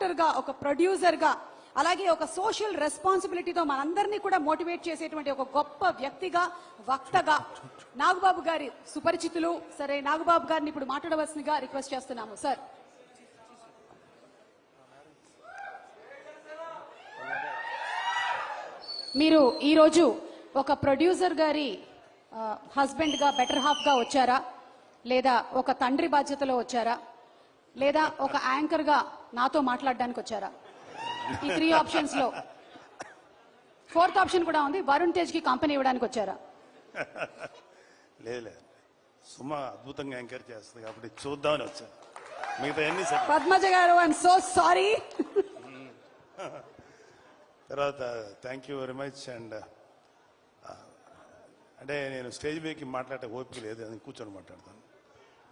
యాక్టర్గా ఒక ప్రొడ్యూసర్గా అలాగే ఒక సోషల్ రెస్పాన్సిబిలిటీతో మనందరినీ కూడా మోటివేట్ చేసేటువంటి ఒక గొప్ప వ్యక్తిగా వక్తగా నాగబాబు గారి సుపరిచితులు. సరే నాగబాబు గారిని ఇప్పుడు మాట్లాడవలసిందిగా రిక్వెస్ట్ చేస్తున్నాము. సార్. మీరు ఈరోజు ఒక ప్రొడ్యూసర్ గారి హస్బెండ్గా బెటర్ హాఫ్గా వచ్చారా? లేదా ఒక తండ్రి బాధ్యతలో వచ్చారా? లేదా ఒక యాంకర్గా నాతో మాట్లాడడానికి వచ్చారా? ఈ త్రీ ఆప్షన్స్లో. ఫోర్త్ ఆప్షన్ కూడా ఉంది. వరుణ్ తేజ్కి కంపెనీ ఇవ్వడానికి వచ్చారా? లేదు సుమ అద్భుతంగా ఎంకరేజ్ చేస్తుంది కాబట్టి చూద్దామని వచ్చాను. మిగతా అన్ని set Padmaja garu I'm so sorry తర్వాత thank you very much and అంటే నేను స్టేజ్ మీదకి మాట్లాడే ఓపిక లేదు అని కూర్చొని మాట్లాడతాను.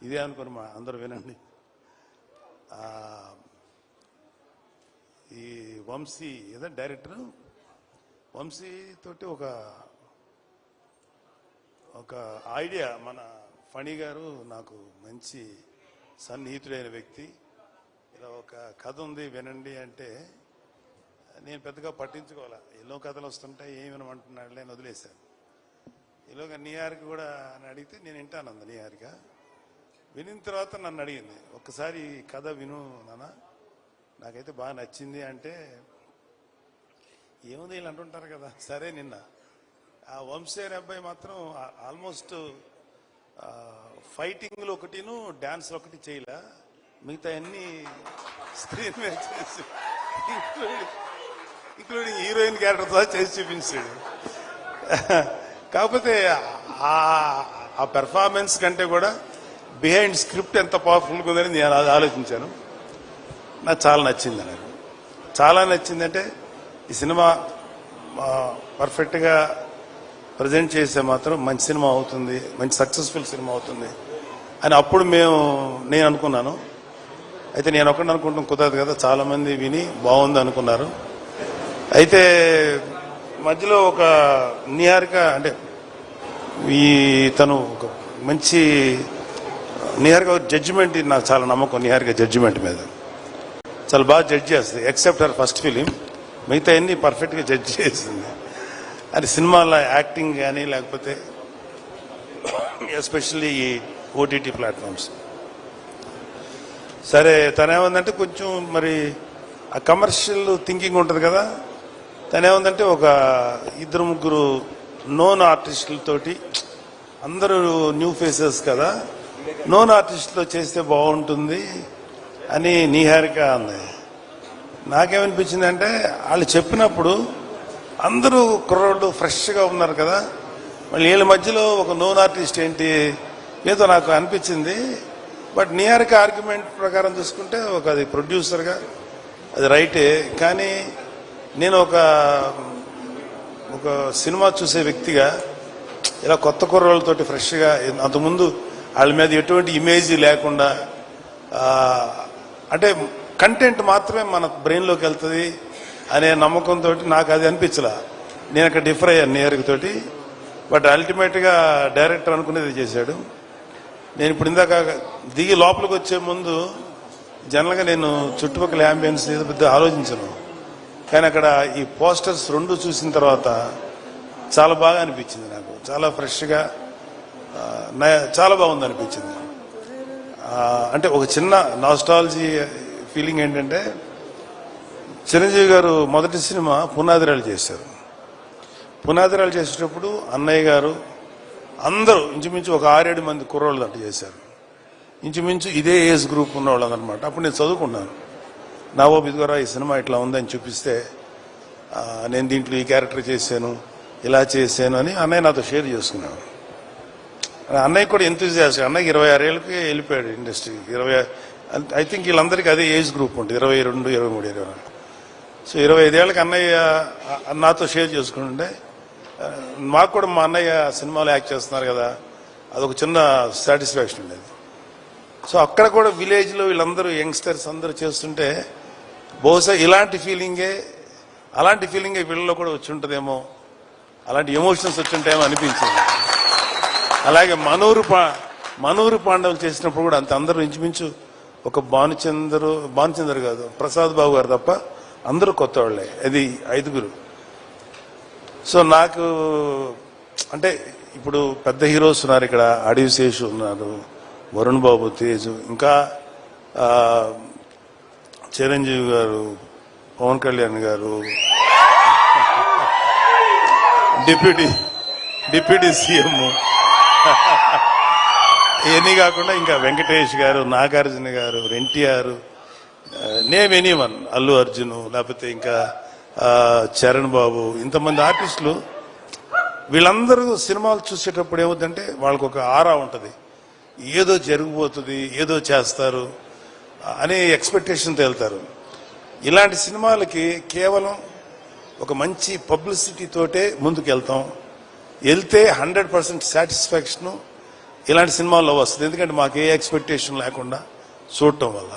ఇదే అనుకుని మా అందరూ వినండి. ఈ వంశీ ఏదో డైరెక్టర్ వంశీతోటి ఒక ఒక ఐడియా మన ఫణి గారు నాకు మంచి సన్నిహితుడైన వ్యక్తి. ఇలా ఒక కథ ఉంది వినండి అంటే నేను పెద్దగా పట్టించుకోవాలా. ఎన్నో కథలు వస్తుంటాయి ఏమి వినమంటున్నాడు నేను వదిలేశాను. ఈలోగా నీయారికి కూడా అని అడిగితే నేను వింటాను అంది నీయారిక వినిన తర్వాత నన్ను అడిగింది ఒక్కసారి కథ విను నానా నాకైతే బాగా నచ్చింది అంటే ఏముంది వీళ్ళు అంటుంటారు కదా సరే నిన్న. ఆ వంశీ అబ్బాయి మాత్రం ఆల్మోస్ట్ ఫైటింగ్లో ఫైటింగ్లు ఒకటిను డాన్స్లు ఒకటి చేయలే. మిగతా అన్ని స్క్రీన్ మీద చేసి ఇంక్లూడింగ్ ఇంక్లూడింగ్ హీరోయిన్ క్యారెక్టర్తో చేసి చూపించాడు. కాకపోతే ఆ ఆ పెర్ఫార్మెన్స్ కంటే కూడా బిహైండ్ స్క్రిప్ట్ ఎంత పవర్ఫుల్గా ఉందని నేను అది ఆలోచించాను. నాకు చాలా నచ్చింది నాకు. చాలా నచ్చిందంటే ఈ సినిమా పర్ఫెక్ట్గా ప్రజెంట్ చేస్తే మాత్రం మంచి సినిమా అవుతుంది మంచి సక్సెస్ఫుల్ సినిమా అవుతుంది అని అప్పుడు మేము నేను అనుకున్నాను. అయితే నేను ఒకటి అనుకుంటాం కుదరదు కదా చాలామంది విని బాగుంది అనుకున్నారు. అయితే మధ్యలో ఒక నిహారిక అంటే ఈ తను ఒక మంచి నిహారిక జడ్జిమెంట్ నాకు చాలా నమ్మకం నిహారిక జడ్జిమెంట్ మీద. చాలా బాగా జడ్జ్ చేస్తుంది ఎక్సెప్ట్ హర్ ఫస్ట్ ఫిలిం మిగతా అన్ని పర్ఫెక్ట్గా జడ్జ్ చేసింది. అది సినిమాలో యాక్టింగ్ కానీ లేకపోతే ఎస్పెషల్లీ ఈ ఓటీటీ ప్లాట్ఫామ్స్ సరే తనేమందంటే కొంచెం మరి ఆ కమర్షియల్ థింకింగ్ ఉంటుంది కదా? తనేమందంటే ఒక ఇద్దరు ముగ్గురు నోన్ ఆర్టిస్టులతోటి అందరూ న్యూ ఫేసెస్ కదా? నోన్ ఆర్టిస్టులో చేస్తే బాగుంటుంది. అని నీహారిక అంది. నాకేమనిపించింది అంటే వాళ్ళు చెప్పినప్పుడు అందరూ కుర్రోళ్ళు ఫ్రెష్గా ఉన్నారు కదా మళ్ళీ వీళ్ళ మధ్యలో ఒక నోన్ ఆర్టిస్ట్ ఏంటి ఏదో నాకు అనిపించింది. బట్ నిహారిక ఆర్గ్యుమెంట్ ప్రకారం చూసుకుంటే ఒక అది ప్రొడ్యూసర్గా అది రైటే. కానీ నేను ఒక ఒక సినిమా చూసే వ్యక్తిగా ఇలా కొత్త కుర్రోళ్ళతోటి ఫ్రెష్గా అంతకుముందు వాళ్ళ మీద ఎటువంటి ఇమేజ్ లేకుండా అంటే కంటెంట్ మాత్రమే మన బ్రెయిన్లోకి వెళ్తుంది అనే నమ్మకంతో నాకు అది అనిపించలా. నేను అక్కడ డిఫర్ అయ్యాను నియర్కి తోటి. బట్ అల్టిమేట్గా డైరెక్టర్ అనుకునేది చేశాడు. నేను ఇప్పుడు ఇందాక దిగి లోపలికి వచ్చే ముందు జనరల్గా నేను చుట్టుపక్కల అంబియన్స్ ఏదో పెద్ద ఆలోచించను. కానీ అక్కడ ఈ పోస్టర్స్ రెండు చూసిన తర్వాత చాలా బాగా అనిపించింది నాకు. చాలా ఫ్రెష్గా చాలా బాగుంది అనిపించింది అంటే ఒక చిన్న నాస్టాలజీ ఫీలింగ్ ఏంటంటే చిరంజీవి గారు మొదటి సినిమా పునాదిరాలు చేశారు. పునాదిరాలు చేసేటప్పుడు అన్నయ్య గారు అందరూ ఇంచుమించు ఒక ఆరేడు మంది కుర్రోళ్ళు దాంట్లో చేశారు. ఇంచుమించు ఇదే ఏజ్ గ్రూప్ ఉన్నవాళ్ళు అనమాట అప్పుడు నేను చదువుకున్నాను. నావో ఇదిగోరా ఈ సినిమా ఇట్లా ఉందని చూపిస్తే నేను దీంట్లో ఈ క్యారెక్టర్ చేశాను ఇలా చేశాను అని అన్నయ్య నాతో షేర్ చేసుకున్నాను అన్నయ్య కూడా ఎంతూజియాస్ట్ అన్నయ్య ఇరవై ఆరేళ్ళకి వెళ్ళిపోయాడు ఇండస్ట్రీకి ఇరవై ఐ థింక్ వీళ్ళందరికీ అదే ఏజ్ గ్రూప్ ఉంటుంది. ఇరవై రెండు ఇరవై మూడు ఇరవై నాలుగు. సో ఇరవై ఐదేళ్ళకి అన్నయ్య నాతో షేర్ చేసుకుంటుండే మాకు కూడా మా అన్నయ్య సినిమాలో యాక్ట్ చేస్తున్నారు కదా అదొక చిన్న సాటిస్ఫాక్షన్ ఉండేది. సో అక్కడ కూడా విలేజ్లో వీళ్ళందరూ యంగ్స్టర్స్ అందరూ చేస్తుంటే బహుశా ఇలాంటి ఫీలింగే అలాంటి ఫీలింగే వీళ్ళలో కూడా వచ్చి ఉంటుందేమో అలాంటి ఎమోషన్స్ వచ్చి ఉంటాయేమో అనిపించింది. అలాగే మనూరు పా మనూరు పాండవులు చేసినప్పుడు కూడా అంత అందరూ ఇంచుమించు ఒక భానుచందరు భానుచందరు కాదు ప్రసాద్ బాబు గారు తప్ప అందరూ కొత్త వాళ్ళే అది ఐదుగురు. సో నాకు అంటే ఇప్పుడు పెద్ద హీరోస్ ఉన్నారు ఇక్కడ అడవి శేషు ఉన్నారు వరుణ్ బాబు తేజు ఇంకా చిరంజీవి గారు పవన్ కళ్యాణ్ గారు డిప్యూటీ డిప్యూటీ సీఎం ఇవన్నీ కాకుండా ఇంకా Venkatesh garu Nagarjuna garu NTR name any one Allu Arjun లేకపోతే ఇంకా చరణ్ బాబు ఇంతమంది ఆర్టిస్టులు వీళ్ళందరూ సినిమాలు చూసేటప్పుడు ఏమవుతుందంటే వాళ్ళకు ఒక ఆరా ఉంటుంది. ఏదో జరిగిపోతుంది ఏదో చేస్తారు అనే ఎక్స్పెక్టేషన్తో వెళ్తారు. ఇలాంటి సినిమాలకి కేవలం ఒక మంచి పబ్లిసిటీ తోటే ముందుకు వెళ్తాం వెళ్తే హండ్రెడ్ పర్సెంట్ సాటిస్ఫాక్షను ఇలాంటి సినిమాల్లో వస్తుంది. ఎందుకంటే మాకు ఏ ఎక్స్పెక్టేషన్ లేకుండా చూడటం వల్ల.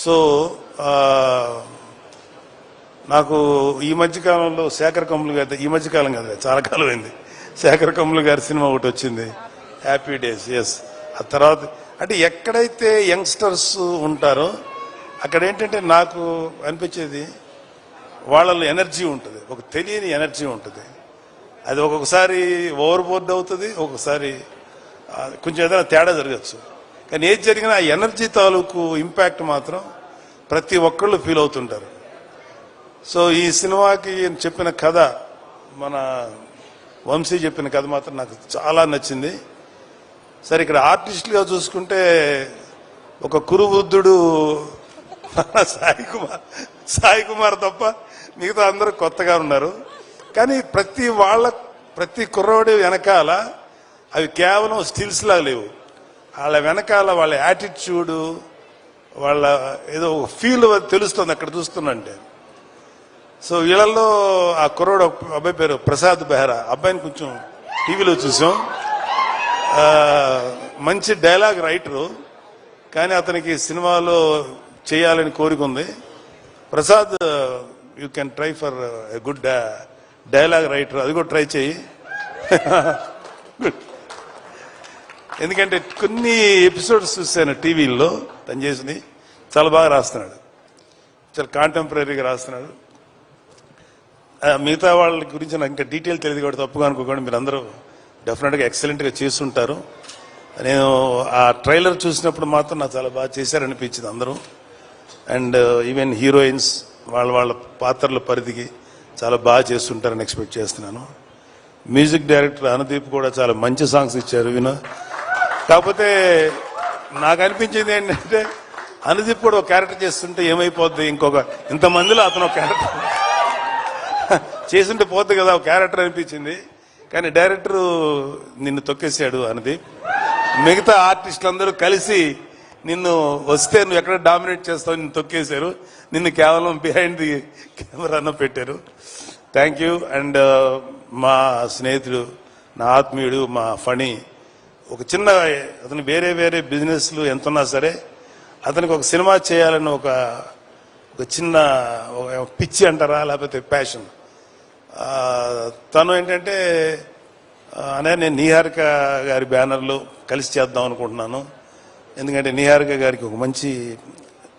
సో నాకు ఈ మధ్యకాలంలో శేఖర్ కమ్ములు గారి ఈ మధ్యకాలం కదా కాదు చాలా కాలం అయింది శేఖర్ కమ్ములు గారి సినిమా ఒకటి వచ్చింది. హ్యాపీ డేస్ ఎస్ ఆ తర్వాత అంటే ఎక్కడైతే యంగ్స్టర్స్ ఉంటారో అక్కడ ఏంటంటే నాకు అనిపించేది వాళ్ళలో ఎనర్జీ ఉంటుంది. ఒక తెలియని ఎనర్జీ ఉంటుంది. అది ఒక్కొక్కసారి ఓవర్ బోర్డ్ అవుతుంది ఒక్కొక్కసారి కొంచెం ఏదైనా తేడా జరగచ్చు. కానీ ఏది జరిగినా ఆ ఎనర్జీ తాలూకు ఇంపాక్ట్ మాత్రం ప్రతి ఒక్కళ్ళు ఫీల్ అవుతుంటారు. సో ఈ సినిమాకి చెప్పిన కథ మన వంశీ చెప్పిన కథ మాత్రం నాకు చాలా నచ్చింది. సరే ఇక్కడ ఆర్టిస్టులుగా చూసుకుంటే ఒక కురువృద్ధుడు సాయి కుమార్ సాయి కుమార్ తప్ప మిగతా అందరూ కొత్తగా ఉన్నారు. కానీ ప్రతి వాళ్ళ ప్రతి కుర్రోడి వెనకాల అవి కేవలం స్టిల్స్ లాగా లేవు. వాళ్ళ వెనకాల వాళ్ళ యాటిట్యూడు వాళ్ళ ఏదో ఫీల్ తెలుస్తుంది అక్కడ చూస్తుందంటే సో వీళ్ళల్లో ఆ కుర్రోడు అబ్బాయి పేరు ప్రసాద్ బెహరా. అబ్బాయిని కొంచెం టీవీలో చూసాం. మంచి డైలాగ్ రైటరు. కానీ అతనికి సినిమాలో చేయాలని కోరిక ఉంది. Prasad you can try for good dialogue writer అది కూడా ట్రై చేయి ఎందుకంటే కొన్ని ఎపిసోడ్స్ చూశాను టీవీల్లో తను చేసింది. చాలా బాగా రాస్తున్నాడు. చాలా కాంటెంపరీగా రాస్తున్నాడు. మిగతా వాళ్ళ గురించి నాకు ఇంకా డీటెయిల్ తెలియదు కూడా తప్పుగా అనుకోకుండా. మీరు అందరూ డెఫినెట్గా ఎక్సలెంట్గా చేస్తుంటారు. నేను ఆ ట్రైలర్ చూసినప్పుడు మాత్రం నాకు చాలా బాగా చేశారనిపించింది అందరూ. అండ్ ఈవెన్ హీరోయిన్స్ వాళ్ళ వాళ్ళ పాత్రల పరిధికి చాలా బాగా చేస్తుంటారని ఎక్స్పెక్ట్ చేస్తున్నాను. మ్యూజిక్ డైరెక్టర్ అనుదీప్ కూడా చాలా మంచి సాంగ్స్ ఇచ్చారు వినో. కాకపోతే నాకు అనిపించింది ఏంటంటే అనుదీప్ కూడా ఒక క్యారెక్టర్ చేస్తుంటే ఏమైపోద్ది? ఇంకొక ఇంతమందిలో అతను ఒక క్యారెక్టర్ చేస్తుంటే పోద్ది కదా ఒక క్యారెక్టర్ అనిపించింది. కానీ డైరెక్టర్ నిన్ను తొక్కేశాడు అనుదీప్ మిగతా ఆర్టిస్టులు అందరూ కలిసి నిన్ను వస్తే నువ్వు ఎక్కడ డామినేట్ చేస్తావు? నిన్ను తొక్కేశారు. నిన్ను కేవలం బిహైండ్ ది కెమెరాను పెట్టారు. థ్యాంక్ యూ అండ్ మా స్నేహితుడు నా ఆత్మీయుడు మా ఫణి ఒక చిన్న అతను వేరే వేరే బిజినెస్లు ఎంతున్నా సరే అతనికి ఒక సినిమా చేయాలని ఒక ఒక చిన్న ఒక పిచ్చి అంటారా? లేకపోతే ప్యాషన్ తను ఏంటంటే అనే నేను నీహారిక గారి బ్యానర్లో కలిసి చేద్దాం అనుకుంటున్నాను. ఎందుకంటే నిహారిక గారికి ఒక మంచి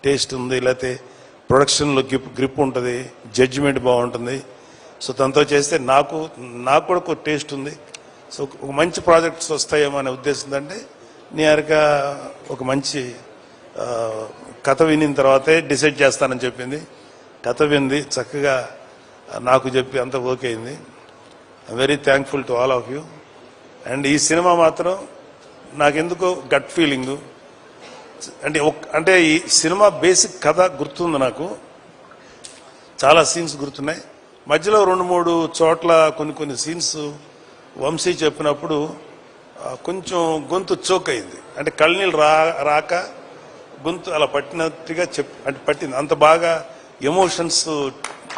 టేస్ట్ ఉంది లేకపోతే ప్రొడక్షన్లో గ్రిప్ గ్రిప్ ఉంటుంది జడ్జిమెంట్ బాగుంటుంది. సో తనతో చేస్తే నాకు నాకు కూడా ఒక టేస్ట్ ఉంది. సో ఒక మంచి ప్రాజెక్ట్స్ వస్తాయేమో అనే ఉద్దేశం అంటే నిహారిక ఒక మంచి కథ వినిన తర్వాతే డిసైడ్ చేస్తానని చెప్పింది. కథ వింది చక్కగా నాకు చెప్పి అంత ఓకే అయింది. Very thankful to all of you and ఈ సినిమా మాత్రం నాకెందుకో గట్ ఫీలింగ్ అంటే ఒక్- అంటే ఈ సినిమా బేసిక్ కథ గుర్తుంది నాకు. చాలా సీన్స్ గుర్తున్నాయి. మధ్యలో రెండు మూడు చోట్ల కొన్ని కొన్ని సీన్స్ వంశీ చెప్పినప్పుడు కొంచెం గొంతు చోక్ అయింది. అంటే కళ్ళనీళ్ళు రా రాక గొంతు అలా పట్టినట్టుగా చెప్ అంటే పట్టింది. అంత బాగా ఎమోషన్స్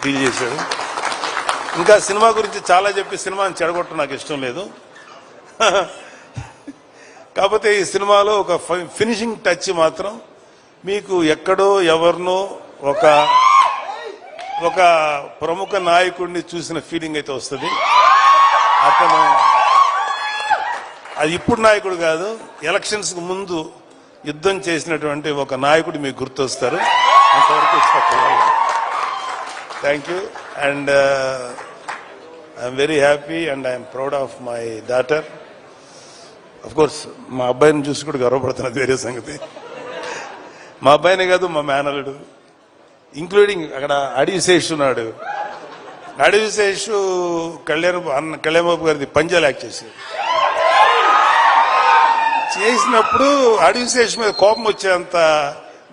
డీల్ చేశాడు. ఇంకా సినిమా గురించి చాలా చెప్పి సినిమాని చెడగొట్టడం నాకు ఇష్టం లేదు. కాకపోతే ఈ సినిమాలో ఒక ఫినిషింగ్ టచ్ మాత్రం మీకు ఎక్కడో ఎవరినో ఒక ఒక ప్రముఖ నాయకుడిని చూసిన ఫీలింగ్ అయితే వస్తుంది. అతను అది ఇప్పుడు నాయకుడు కాదు ఎలక్షన్స్కు ముందు యుద్ధం చేసినటువంటి ఒక నాయకుడు మీకు గుర్తొస్తారు. అంతవరకు thank you and I'm very happy and I'm proud of my daughter course మా అబ్బాయిని చూసి కూడా గర్వపడుతున్నది వేరే సంగతి. మా అబ్బాయినే కాదు మా మేనలుడు ఇంక్లూడింగ్ అక్కడ అడివిశేష్ ఉన్నాడు. అడివిశేష్ కళ్యాణ్ అన్న కళ్యాణ్ బాబు గారిది పంజాలు యాక్ట్ చేశాడు చేసినప్పుడు అడివిశేష్ మీద కోపం వచ్చేంత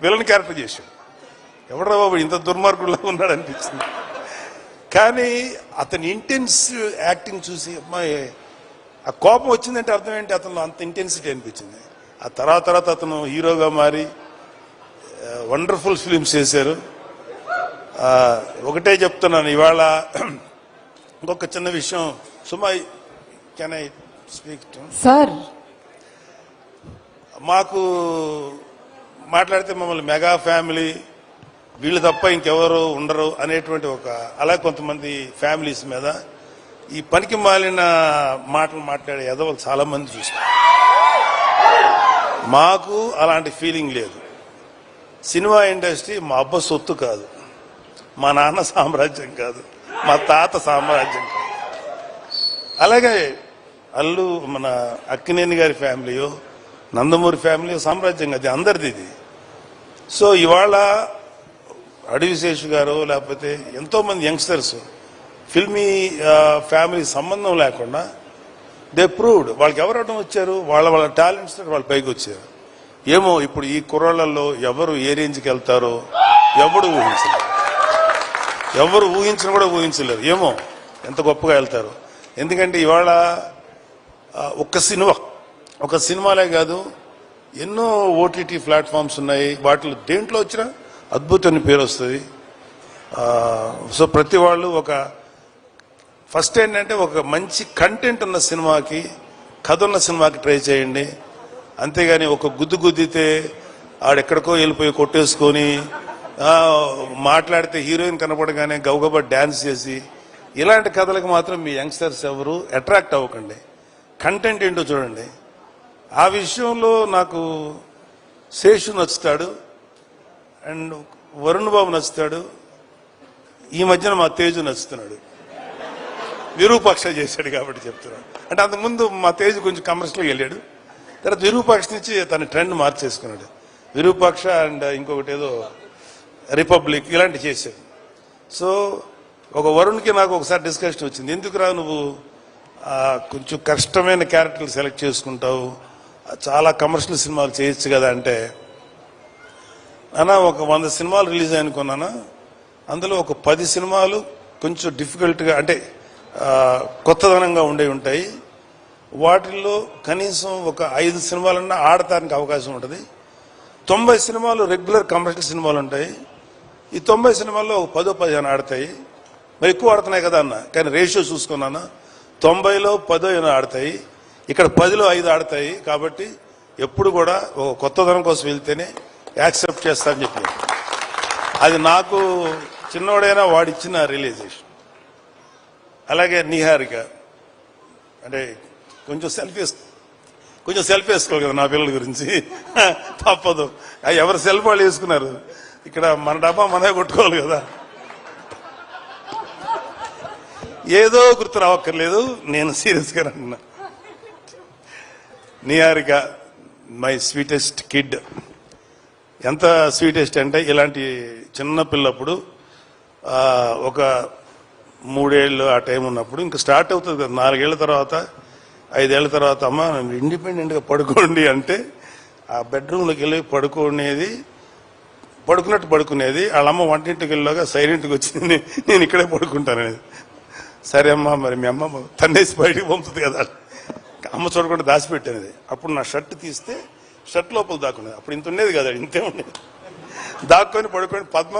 విలన్ క్యారెక్టర్ చేశాడు. ఎవడరా బాబు ఇంత దుర్మార్గుల్లో ఉన్నాడు అనిపించింది కానీ అతని ఇంటెన్స్ యాక్టింగ్ చూసి అమ్మాయి ఆ కోపం వచ్చిందంటే అర్థం ఏంటి? అతను అంత ఇంటెన్సిటీ అనిపించింది. ఆ తర్వాత తర్వాత అతను హీరోగా మారి వండర్ఫుల్ ఫిలిమ్స్ చేశారు. ఒకటే చెప్తున్నాను ఇవాళ ఇంకొక చిన్న విషయం. Suma can I speak sir. మాకు మాట్లాడితే మమ్మల్ని మెగా ఫ్యామిలీ వీళ్ళు తప్ప ఇంకెవరు ఉండరు అనేటువంటి ఒక అలా కొంతమంది ఫ్యామిలీస్ మీద ఈ పనికి మాలిన మాటలు మాట్లాడే ఎదవలు చాలా మంది చూసాం మాకు అలాంటి ఫీలింగ్ లేదు. సినిమా ఇండస్ట్రీ మా అబ్బ సొత్తు కాదు. మా నాన్న సామ్రాజ్యం కాదు. మా తాత సామ్రాజ్యం కాదు. అలాగే అల్లు మన అక్కినేని గారి ఫ్యామిలీయో నందమూరి ఫ్యామిలీ సామ్రాజ్యం అది అందరిది ఇది. సో ఇవాళ అడవిశేషు గారు లేకపోతే ఎంతోమంది యంగ్స్టర్స్ ఫిల్మీ ఫ్యామిలీ సంబంధం లేకుండా దే ప్రూవ్డ్. వాళ్ళకి ఎవరు వచ్చారు? వాళ్ళ వాళ్ళ టాలెంట్స్ వాళ్ళు పైకి వచ్చారు. ఏమో ఇప్పుడు ఈ కుర్రాళ్ళల్లో ఎవరు ఏ రేంజ్కి వెళ్తారో ఎవడు ఊహించలేరు ఎవరు ఊహించిన కూడా ఊహించలేరు. ఏమో ఎంత గొప్పగా వెళ్తారు. ఎందుకంటే ఇవాళ ఒక్క సినిమా ఒక సినిమాలే కాదు ఎన్నో ఓటీటీ ప్లాట్ఫామ్స్ ఉన్నాయి. వాటిలో దేంట్లో వచ్చినా అద్భుతమైన పేరు వస్తుంది. సో ప్రతి వాళ్ళు ఒక ఫస్ట్ ఏంటంటే ఒక మంచి కంటెంట్ ఉన్న సినిమాకి కథ ఉన్న సినిమాకి ట్రై చేయండి. అంతేగాని ఒక గుద్దు గుద్దితే ఆడెక్కడికో వెళ్ళిపోయి కొట్టేసుకొని మాట్లాడితే హీరోయిన్ కనపడగానే గౌగబ డ్యాన్స్ చేసి ఇలాంటి కథలకు మాత్రం మీ యంగ్స్టర్స్ ఎవరు అట్రాక్ట్ అవ్వకండి. కంటెంట్ ఏంటో చూడండి. ఆ విషయంలో నాకు శేషు నచ్చుతాడు అండ్ వరుణ్ బాబు నచ్చుతాడు ఈ మధ్యన మా తేజు నచ్చుతున్నాడు. విరూపాక్ష చేశాడు కాబట్టి చెప్తున్నాను అంటే అంతకుముందు మా తేజ్ కొంచెం కమర్షియల్గా వెళ్ళాడు. తర్వాత విరూపాక్ష నుంచి తన ట్రెండ్ మార్చేసుకున్నాడు. విరూపాక్ష అండ్ ఇంకొకటి ఏదో రిపబ్లిక్ ఇలాంటివి చేశాడు. సో ఒక వరుణ్కి నాకు ఒకసారి డిస్కషన్ వచ్చింది. ఎందుకురా నువ్వు? కొంచెం కష్టమైన క్యారెక్టర్లు సెలెక్ట్ చేసుకుంటావు. చాలా కమర్షియల్ సినిమాలు చేయొచ్చు కదా అంటే అన్నా ఒక వంద సినిమాలు రిలీజ్ అనుకున్నానా అందులో ఒక పది సినిమాలు కొంచెం డిఫికల్ట్గా అంటే కొత్తదనంగా ఉండే ఉంటాయి. వాటిల్లో కనీసం ఒక ఐదు సినిమాలన్నా ఆడటానికి అవకాశం ఉంటుంది. తొంభై సినిమాలు రెగ్యులర్ కమర్షియల్ సినిమాలు ఉంటాయి. ఈ తొంభై సినిమాల్లో ఒక పదో పదిహేను ఆడతాయి. మరి ఎక్కువ ఆడుతున్నాయి కదా అన్న. కానీ రేషియో చూసుకున్నాను? తొంభైలో పదో ఏమో ఆడతాయి. ఇక్కడ పదిలో ఐదు ఆడతాయి. కాబట్టి ఎప్పుడు కూడా ఒక కొత్తదనం కోసం వెళ్తేనే యాక్సెప్ట్ చేస్తానని చెప్పి అది నాకు చిన్నోడైనా వాడిచ్చిన రియలైజేషన్. అలాగే నిహారిక. అంటే కొంచెం సెల్ఫీ కొంచెం సెల్ఫీ వేసుకోవాలి కదా నా పిల్లల గురించి. తప్పదు. ఎవరు సెల్ఫ్ వాళ్ళు వేసుకున్నారు? ఇక్కడ మన డబ్బా మనమే కొట్టుకోవాలి కదా. ఏదో గుర్తు రావక్కర్లేదు నేను సీరియస్గా అంటున్నా నిహారిక మై స్వీటెస్ట్ కిడ్. ఎంత స్వీటెస్ట్ అంటే ఇలాంటి చిన్న పిల్లప్పుడు ఒక మూడేళ్ళు ఆ టైం ఉన్నప్పుడు ఇంకా స్టార్ట్ అవుతుంది కదా. నాలుగేళ్ళ తర్వాత ఐదేళ్ళ తర్వాత అమ్మ ఇండిపెండెంట్గా పడుకోండి అంటే ఆ బెడ్రూమ్లోకి వెళ్ళి పడుకునేది పడుకున్నట్టు పడుకునేది వాళ్ళ అమ్మ వంటింటికి వెళ్ళాక సైలెంట్గా వచ్చింది నేను ఇక్కడే పడుకుంటాననేది సరే అమ్మా మరి మీ అమ్మ తన్నేసి బయటికి పంపుతుంది కదా అమ్మ చూడకుండా దాచిపెట్టేది. అప్పుడు నా షర్ట్ తీస్తే షర్ట్ లోపల దాక్కునేది. అప్పుడు ఇంత ఉండేది కదా ఇంతే ఉండేది. దాక్కొని పడుకొని పద్మ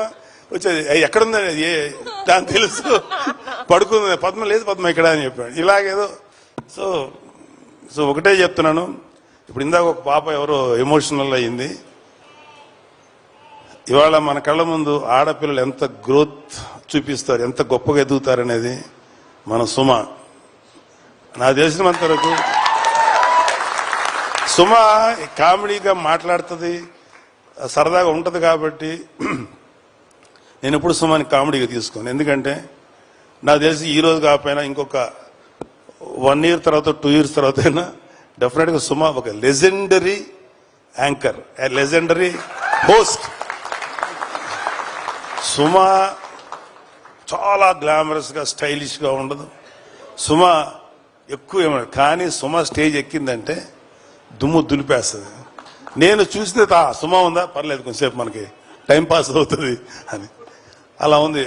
వచ్చేది "ఏయ్, ఎక్కడుందని ఏ దాని తెలుసు. పడుకుంది పద్మ లేదు పద్మ ఇక్కడ అని చెప్పాడు. ఇలాగేదో సో సో ఒకటే చెప్తున్నాను. ఇప్పుడు ఇందాక ఒక పాప ఎవరో ఎమోషనల్ అయ్యింది ఇవాళ మన కళ్ళ ముందు ఆడపిల్లలు ఎంత గ్రోత్ చూపిస్తారు ఎంత గొప్పగా ఎదుగుతారనేది మన సుమ. నాకు తెలిసినంత వరకు సుమ కామెడీగా మాట్లాడుతుంది సరదాగా ఉంటుంది కాబట్టి నేను ఎప్పుడు సుమాని కామెడీగా తీసుకోను. ఎందుకంటే నాకు తెలిసి ఈ రోజు కాకపోయినా ఇంకొక వన్ ఇయర్ తర్వాత టూ ఇయర్స్ తర్వాత అయినా డెఫినెట్గా సుమా ఒక legendary anchor legendary host. Suma చాలా గ్లామరస్గా స్టైలిష్గా ఉండదు. సుమ ఎక్కువ ఏమన్నా కానీ సుమ స్టేజ్ ఎక్కిందంటే దుమ్ము దులిపేస్తుంది. నేను చూస్తే తా సుమ ఉందా? పర్లేదు కొంచెంసేపు మనకి టైం పాస్ అవుతుంది అని. అలా ఉంది.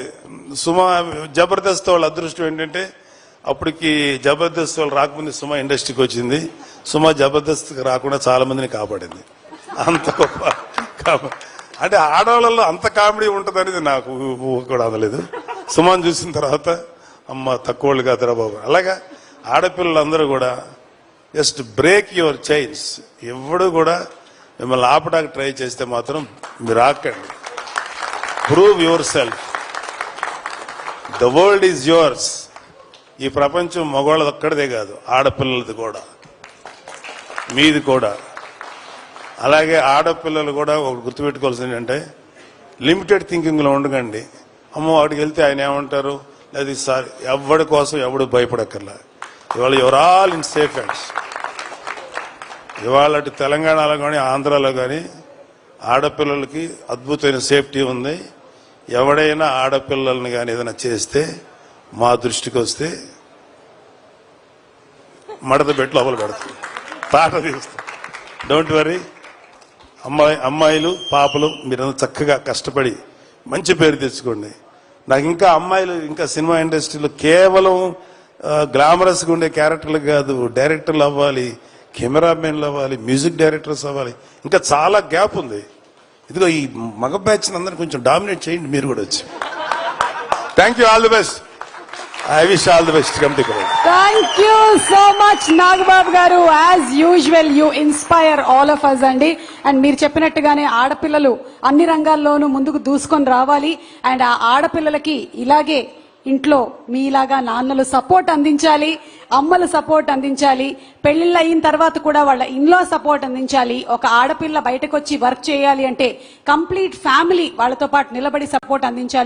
సుమా జబర్దస్త్ వాళ్ళ అదృష్టం ఏంటంటే అప్పటికి జబర్దస్త్ వాళ్ళు రాకముందు సుమా ఇండస్ట్రీకి వచ్చింది. సుమ జబర్దస్త్ రాకుండా చాలా మందిని కాపాడింది. అంత గొప్ప అంటే ఆడవాళ్ళలో అంత కామెడీ ఉంటుంది అనేది నాకు ఊహ కూడా అందలేదు. సుమాన్ చూసిన తర్వాత అమ్మ తక్కువ వాళ్ళు కాదురా బాబు. అలాగా ఆడపిల్లలందరూ కూడా జస్ట్ బ్రేక్ యువర్ చైన్స్ ఎవడు కూడా మిమ్మల్ని ఆపడానికి ట్రై చేస్తే మాత్రం మీరు ఆకండి prove yourself the world is yours ఈ ప్రపంచం మగవాళ్ళది ఒక్కడిదే కాదు ఆడపిల్లలది కూడా. మీది కూడా. అలాగే ఆడపిల్లలు కూడా ఒకటి గుర్తుపెట్టుకోవాల్సింది ఏంటంటే లిమిటెడ్ థింకింగ్లో ఉండకండి. అమ్మో వాడికి వెళ్తే ఆయన ఏమంటారు? లేదు సార్ ఎవడి కోసం ఎవడు భయపడక్కర్లా. ఇవాళ your all in safe hands ఇవాళ అటు తెలంగాణలో కానీ ఆంధ్రాలో కానీ ఆడపిల్లలకి అద్భుతమైన సేఫ్టీ ఉంది. ఎవడైనా ఆడపిల్లల్ని కానీ ఏదైనా చేస్తే మా దృష్టికి వస్తే మడత పెట్టి లోపల పెడతాం. తాట తీస్తాం. డోంట్ వరీ అమ్మాయి అమ్మాయిలు పాపలు మీరందరూ చక్కగా కష్టపడి మంచి పేరు తెచ్చుకోండి. నాకు ఇంకా అమ్మాయిలు ఇంకా సినిమా ఇండస్ట్రీలో కేవలం గ్లామరస్గా ఉండే క్యారెక్టర్లు కాదు డైరెక్టర్లు అవ్వాలి కెమెరామెన్లు అవ్వాలి మ్యూజిక్ డైరెక్టర్స్ అవ్వాలి ఇంకా చాలా గ్యాప్ ఉంది. ఇదిగో ఈ మగ బ్యాచ్ అందరిని కొంచెం డామినేట్ చేయండి మీరు కూడా వచ్చి. Thank you all the best I wish all the best committee thank you so much Nagababu గారు. As usual you inspire all of us అండి. అండ్ మీరు చెప్పినట్టుగానే ఆడపిల్లలు అన్ని రంగాల్లోనూ ముందుకు దూసుకొని రావాలి. అండ్ ఆ ఆడపిల్లలకి ఇలాగే ఇంట్లో మీలాగా నాన్నలు సపోర్ట్ అందించాలి. అమ్మలు సపోర్ట్ అందించాలి. పెళ్ళిళ్ళు అయిన తర్వాత కూడా వాళ్ళ ఇన్లో సపోర్ట్ అందించాలి. ఒక ఆడపిల్ల బయటకు వచ్చి వర్క్ చేయాలి అంటే కంప్లీట్ ఫ్యామిలీ వాళ్ళతో పాటు నిలబడి సపోర్ట్ అందించాలి.